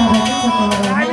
สารนิสตา